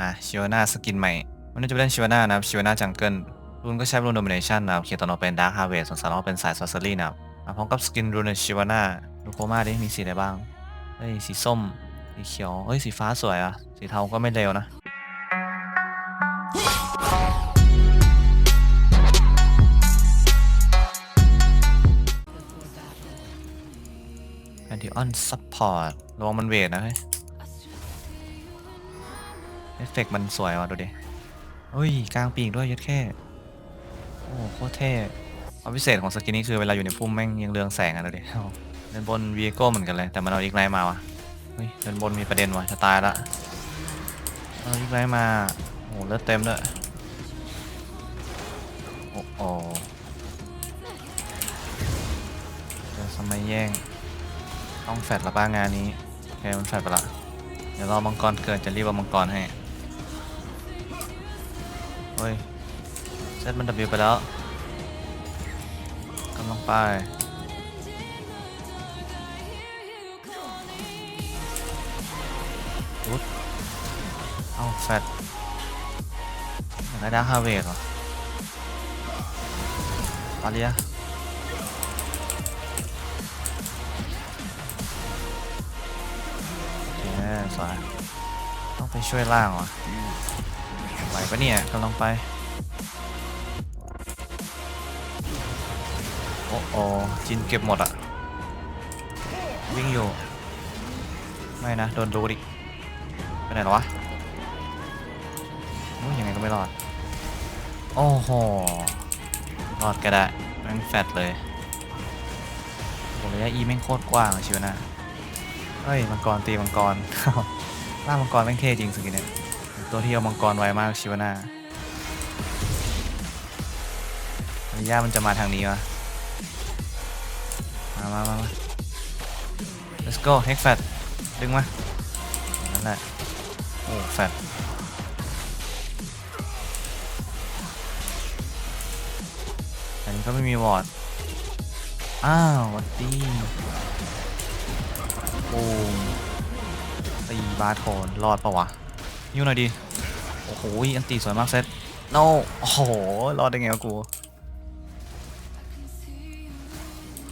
มาชิวาน่าสกินใหม่ วันนี้จะไปเล่นชิวาน่านะครับชิวาน่าจังเกิลรุ่นก็ใช้รุ่นโดมิเนชันนะครับเคียตโนเป็นดาร์คฮาร์เวสส่วนซาร์ลเป็นสายซอสเซอรี่นะครับมาพร้อมกับสกินรุนในชิวาน่าดูโคมาดิมีสีอะไรบ้างเฮ้ยสีส้มสีเขียวเฮ้ยสีฟ้าสวยอะสีเทาก็ไม่เลวนะแอนติออนซัพพอร์ตระวังมันเวทนะเฮ้ย เอฟเฟกต์มันสวยว่ะดูดิเฮ้ยกลางปีกด้วยยัดแค่ โอ้โหโคตรเท่ความพิเศษของสกินนี้คือเวลาอยู่ในพุ่มแม่งยังเรืองแสงอะดูดิเอาเดินบนวีโก้เหมือนกันเลย แต่มันเอาอีกไนท์มาวะเฮ้ยเดินบนมีประเด็นว่ะจะตายละ เอาอีกไนท์มาโอ้โหเลือดเต็มด้วยโอ้โหจอสมัยแย่ง ต้องแฟดละบ้างงานนี้โอเคมันแฟดไปละ เดี๋ยวรอมังกรเกิดจะรีบเอามังกรให้ เฮ้ยเซตมัน W ไปแล้วกำลังไปอุ๊ดเอาแฟดอยากได้ดาร์คฮาเวดเหรอปาเลียโอเคสวยต้องไปช่วยล่างวะ ไหวปะเนี่ยกำลังไป โอ้โอจินเก็บหมดอะวิ่งอยู่ ไม่นะ โดนรูดอีกไปไหนแล้วะโอ้ยังไงก็ไม่รอด โอ้โห รอดก็ได้แม่งแฟดเลยโอ้ระยะอีแม่งโคตรกว้างอะชิวนะเฮ้ยมังกรตีมังกรล่ามังกรแม่งเท่จริงสกินเนี่ย ตัวที่เอามังกรไวมากชิวนาระยะมันจะมาทางนี้วะ มามามามา let's go hex fat ดึงมา นั่นแหละ โอ้แฟตอันนี้ก็ไม่มีวอร์ด อ้าววัดดีโอ้ตีบาโทนรอดปะวะ ยิ้วหน่อยดิ อ้โหอันตีสวยมากเซต no โอ้โห รอดได้ไงวะกู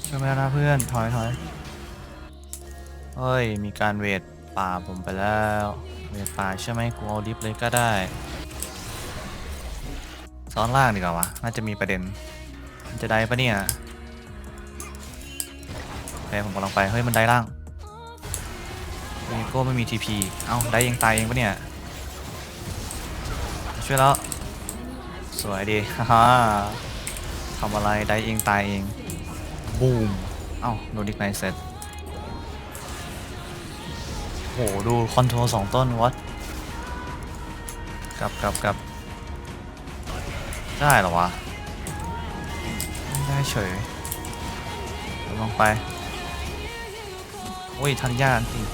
ช่วยไม่ได้นะเพื่อน ถอยถอยเฮ้ย มีการเวทป่าผมไปแล้ว เวทป่าใช่ไหมกูเอาดิฟเลยก็ได้ ซ้อนล่างดีกว่าวะ น่าจะมีประเด็น มันจะได้ปะเนี่ยแต่ผมกำลังไป เฮ้ย มันได้ล่างเอโก้ไม่มีทีพี เอ้า ได้เองตายเองปะเนี่ย ช่วยแล้ว สวยดีฮ่าทำอะไรได้เองตายเอง บูม เอ้าโดนดิกไนเซ็ตโหดูคอนโทรลสองต้นวัดกลับกลับกลับได้หรอวะ ได้เฉยลองไป โอ้ยทันยากจริง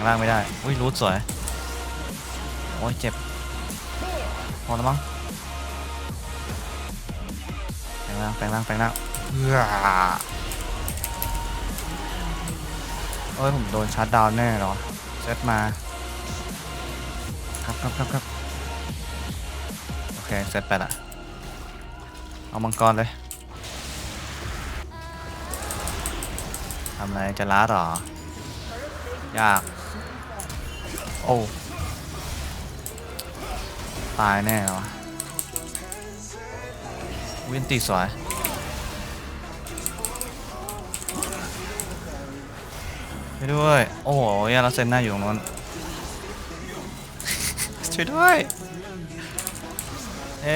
แปลงร่างไม่ได้ อุ้ยรูดสวย โอ้ยเจ็บ พอแล้วมั้งแปลงร่างแปลงร่างแปลงร่างเอื้อเอ้ยผมโดนชาร์จดาวน์แน่เหรอเซตมา ครับครับครับครับโอเคเซตไปละเอามังกรเลยทำอะไรจะล้าหรอ ยาก โอ้ ตายแน่เหรอวินตีสวยช่วยด้วย โอ้โหยาลาเซนหน้าอยู่ตรงนั้น ช่วยด้วยเอ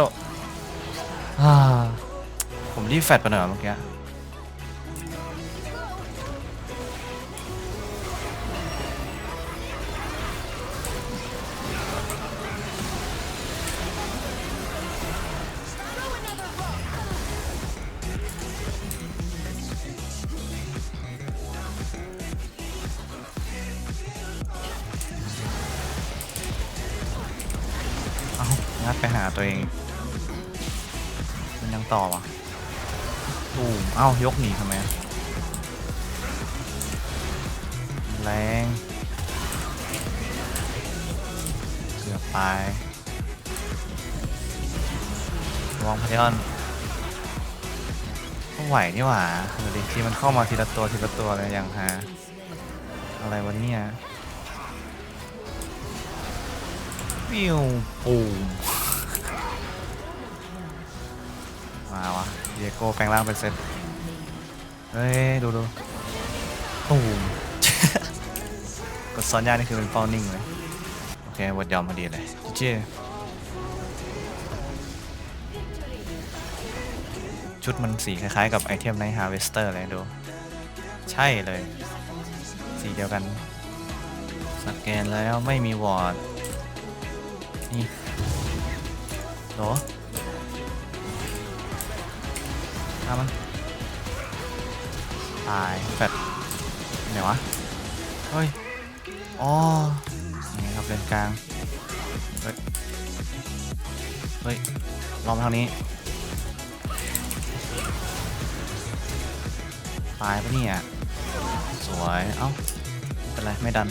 วอ่าผมรีบแฟดไปหน่อยเมื่อกี้ ไปหาตัวเอง มันยังต่อวะตูมเอ้ายกหนีทำไมแรงเกือบไประวังพยอนก็ไหวนี่หว่าดูดิที่มันเข้ามาทีละตัวทีละตัวเลยอย่างฮาอะไรวะเนี่ยวิวปูม มาวะเดียโก้แปลงร่างเป็นเซตเฮ้ย ดูดูตูม กดซ้อนยากนี่คือเป็นเป้านิ่งเลยโอเควดยอมพอดีเลยเจ๊ชุดมันสีคล้ายๆกับไอเทมใน Harvester เลยดู ใช่เลย สีเดียวกัน สแกนแล้วไม่มีวอร์ดนี่โหรอ ฆ่ามันตายแฟดไหนวะ เฮ้ย อ๋อนี่ครับเลนกลาง เฮ้ย เฮ้ยลอมทางนี้ ตายปะเนี่ย สวย เอ้าเป็นไร ไม่ดัน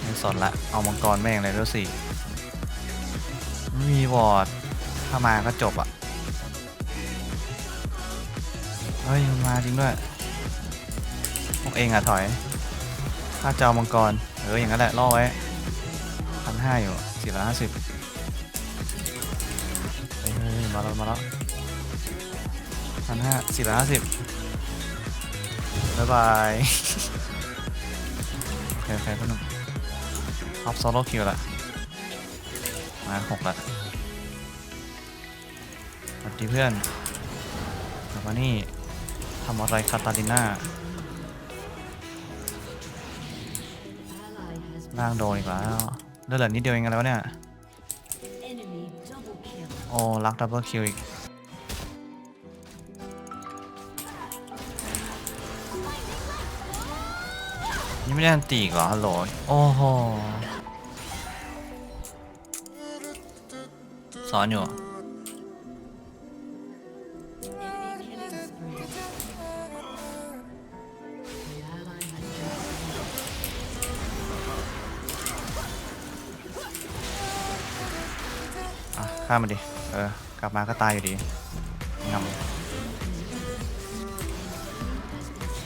ไม่สนละ เอามังกรแม่งเลยด้วยสิไม่มีวอร์ดถ้ามาก็จบอะ เฮ้ยมาจริงด้วย พวกเองอะถอยถ้าจะเอามังกร เอออย่างนั้นแหละล่อไว้พันห้าอยู่สี่ร้อยห้าสิบเฮ้ยมาแล้วมาแล้วพันห้าสี่ร้อยห้าสิบบ๊ายบายโอเคโอเคพ่อหนุ่มท็อปโซโล่คิวละมาหกละสวัสดีเพื่อนกลับมานี่ ทำอะไรคาตาลิน่าล่างโดนอีกแล้วเลือดเหลือนิดเดียวเองอะไรวเนี่ย โอ้ลักดับเบิลคิวอีกนี่ไม่ได้อันตีอีกเหรอฮัลโหลโอ้โหสอนอยู่ามันดิ เออ กลับมาก็ตายอยู่ดีงำ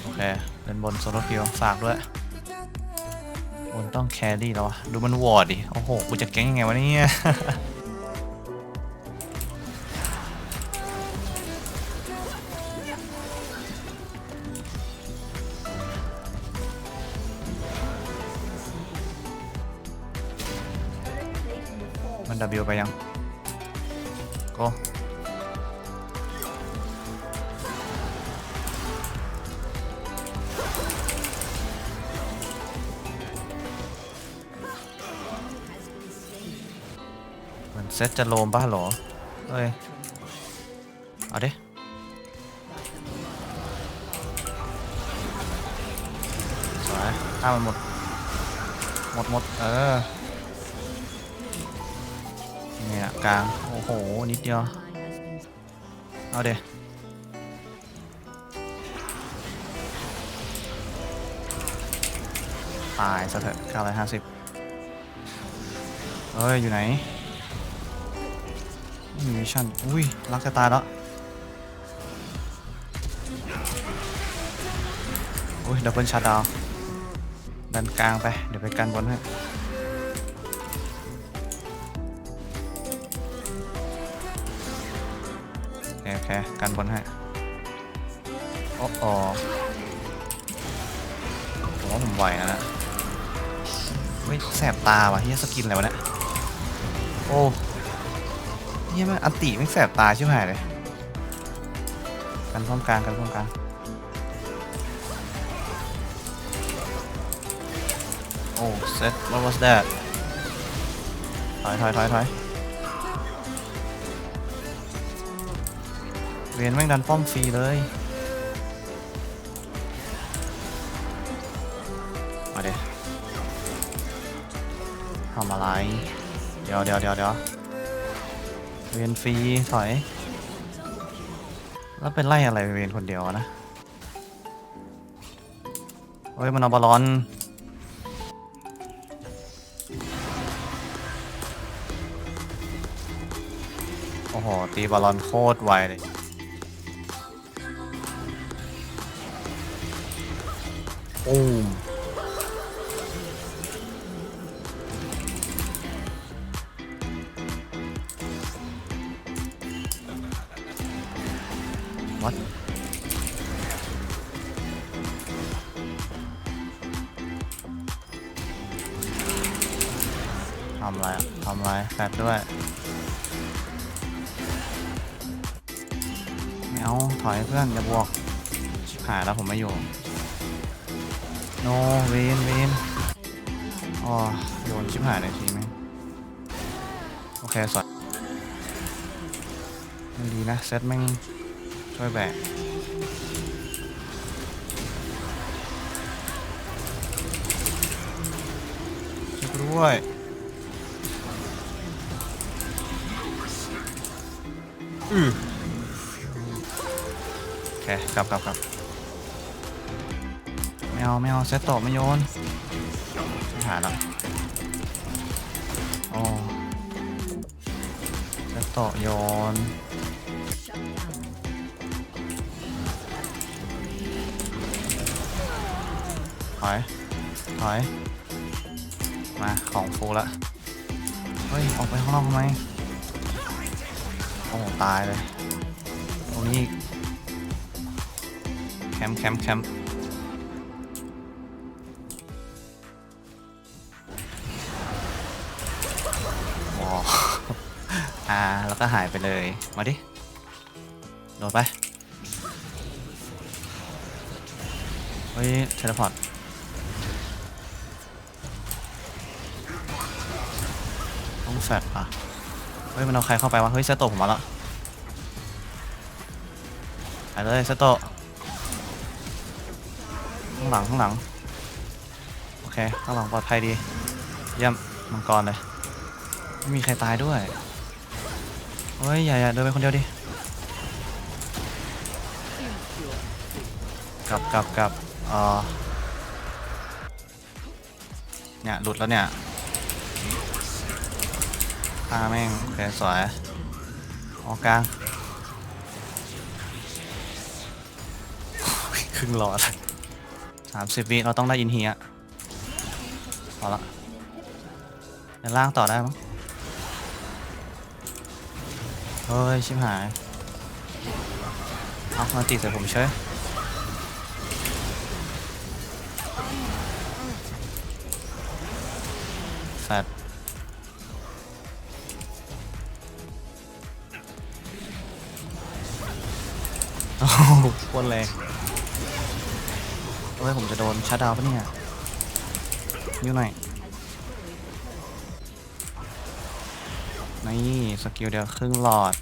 โอเคเล่นบนโซโลคิวฝากด้วยบนต้องแครี่แล้ววะ ดูมันวอร์ดดิ โอ้โห กูจะแก๊งยังไงวะเนี่ย มัน W ไปยัง กเหมือนเซตจะโลมป่ะเหรอ เอ้ย เอาเดิสวยฆ่ามันหมด หมดหมดเออ เนี่ยกลาง โอ้โห นิดเดียว เอาเดตายซะเถอะ950 เฮ้ย อยู่ไหนมีมิชชั่น อุ้ย รักจะตายแล้ว อุ้ย ดับเบิลชัดดาว ดันกลางไป เดี๋ยวไปกันบนให้ กันบนให้โอ้โหผมว่าผมไหวแล้วนะเฮ้ยแสบตาว่ะเฮียสกินอะไรวะเนี่ยโอ้เฮียมันอันติไม่แสบตาชิบหายเลยกันพร้อมกลางกันพร้อมกลางโอ้เซ็ต what was that ถอยถอยถอยถอย เวียนแม่งดันป้อมฟรีเลยมาเดี๋ยวทำอะไร เดี๋ยวเดี๋ยวเดี๋ยวเดี๋ยวเวียนฟรีถอย แล้วเป็นไล่อะไรเวียนคนเดียวนะเฮ้ยมันเอาบอลลอนโอ้โห ตีบอลลอนโคตรไวเลย ปูมวัดทำอะไรอะทำอะไรแฟดด้วย ไม่เอา ถอยเพื่อนอย่าบวกชิบหายแล้วผมไม่อยู่ โนเวนเวนอ๋อโยนชิบหายเลยทีไหมโอเคสดมันดีนะเซตแม่งช่วยแบกช่วยด้วยอือโอเคกลับกลับกลับ ไม่เอาไม่เอาเซตโตะไม่โยนไม่หาแล้วโอ้เซตโตะโยนถอยถอยมาของฟูละเฮ้ย ออกไปข้างนอกทำไมโอ้ตายเลย ตรงนี้แคมป์แคมป์แคมป์ ก็หายไปเลย มาดิ โดดไป เฮ้ย เทเลพอร์ตต้องแฟดป่ะ เฮ้ย มันเอาใครเข้าไปวะ เฮ้ยเซโตผมมาแล้วไปเลยเซโตข้างหลัง ข้างหลัง โอเค ข้างหลังปลอดภัยดี เยี่ยมมังกรเลย ไม่มีใครตายด้วย เฮ้ยอย่าอย่าเดินไปคนเดียวดิกลับกลับกลับเออเนี่ยหลุดแล้วเนี่ยฆ่าแม่งโอเคสวยออกกลางครึ่งหลอดสามสิบวิเราต้องได้อินเฮียพอละเดี๋ยวล่างต่อได้มั้ง เฮ้ย ชิบหาย เอามาตีใส่ผมเฉยแฟดโอ้โหโคตรแรงเฮ้ย ผมจะโดนชัดาวปะเนี่ยยิ้วหน่อย นี่สกิลเดียวครึ่งหลอด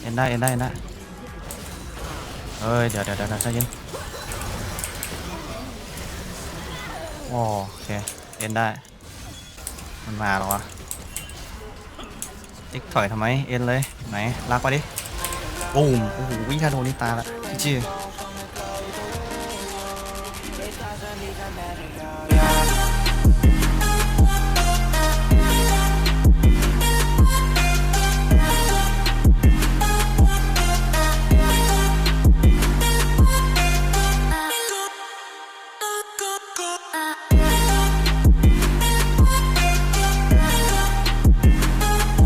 เอ็นได้ เอ็นได้เอ็นได้เฮ้ย เดี๋ยวเดี๋ยวเดี๋ยวใจเย็นโอเค เอ็นได้ มันมาแล้ววะติ๊กถอยทำไม เอ็นเลย ไหนลากไปดิบูมโอ้โหวิ่งถ้าโดนนี่ตายละจี้